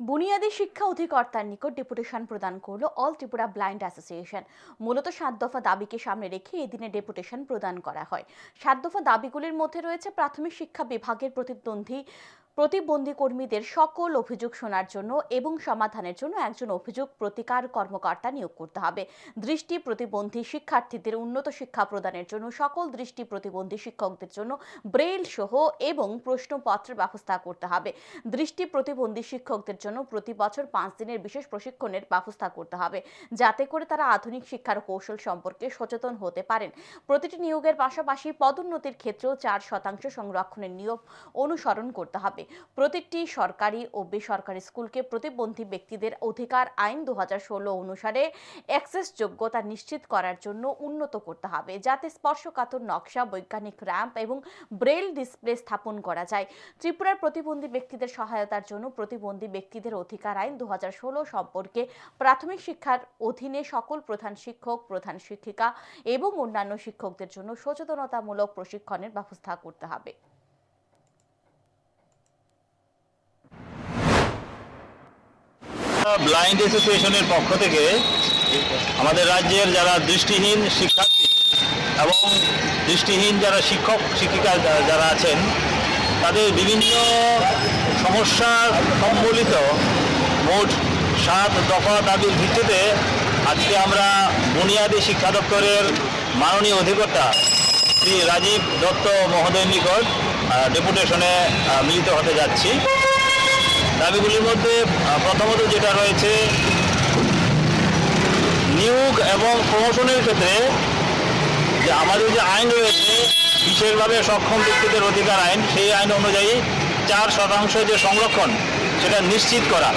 বুনিয়াদী শিক্ষা অধিকর্তার নিকট ডেপুটেশন প্রদান করল অল ত্রিপুরা ব্লাইন্ড অ্যাসোসিয়েশন। মূলত সাত দফা দাবিকে সামনে রেখে এদিনে ডেপুটেশন প্রদান করা হয়। সাত দফা দাবিগুলির মধ্যে রয়েছে প্রাথমিক শিক্ষা বিভাগের প্রতিদ্বন্দ্বী প্রতিবন্ধী কর্মীদের সকল অভিযোগ শোনার জন্য এবং সমাধানের জন্য একজন অভিযোগ প্রতিকার কর্মকর্তা নিয়োগ করতে হবে। দৃষ্টি প্রতিবন্ধী শিক্ষার্থীদের উন্নত শিক্ষা প্রদানের জন্য, সকল দৃষ্টি প্রতিবন্ধী শিক্ষকদের জন্য ব্রেল সহ এবং প্রশ্নপত্রের ব্যবস্থা করতে হবে। দৃষ্টি প্রতিবন্ধী শিক্ষকদের জন্য প্রতি বছর পাঁচ দিনের বিশেষ প্রশিক্ষণের ব্যবস্থা করতে হবে, যাতে করে তারা আধুনিক শিক্ষার কৌশল সম্পর্কে সচেতন হতে পারেন। প্রতিটি নিয়োগের পাশাপাশি পদোন্নতির ক্ষেত্রেও চার শতাংশ সংরক্ষণের নিয়ম অনুসরণ করতে হবে। প্রতিটি সরকারি ও বেসরকারি স্কুলকে প্রতিবন্ধী ব্যক্তিদের অধিকার আইন দু হাজার ষোলো অনুসারে অ্যাক্সেস যোগ্যতা নিশ্চিত করার জন্য উন্নত করতে হবে, যাতে স্পর্শকাতর নকশা, বৈজ্ঞানিক র্যাম্প এবং ব্রেল ডিসপ্লে স্থাপন করা যায়। ত্রিপুরার প্রতিবন্ধী ব্যক্তিদের সহায়তার জন্য প্রতিবন্ধী ব্যক্তিদের অধিকার আইন দু হাজার ষোলো সম্পর্কে প্রাথমিক শিক্ষার অধীনে সকল প্রধান শিক্ষক, প্রধান শিক্ষিকা এবং অন্যান্য শিক্ষকদের জন্য সচেতনতামূলক প্রশিক্ষণের ব্যবস্থা করতে হবে। ব্লাইন্ড অ্যাসোসিয়েশনের পক্ষ থেকে আমাদের রাজ্যের যারা দৃষ্টিহীন শিক্ষার্থী এবং দৃষ্টিহীন যারা শিক্ষক, শিক্ষিকা যারা আছেন, তাদের বিভিন্ন সমস্যা সম্বলিত মোট সাত দফা দাবির ভিত্তিতে আজকে আমরা বুনিয়াদী শিক্ষা দপ্তরের মাননীয় অধিকর্তা শ্রী রাজীব দত্ত মহোদয়ের নিকট ডেপুটেশনে মিলিত হতে যাচ্ছি। দাবিগুলির মধ্যে প্রথমত যেটা রয়েছে, নিয়োগ এবং প্রমোশনের ক্ষেত্রে যে আমাদের যে আইন রয়েছে, বিশেষভাবে সক্ষম ব্যক্তিদের অধিকার আইন, সেই আইন অনুযায়ী চার শতাংশ যে সংরক্ষণ, সেটা নিশ্চিত করা।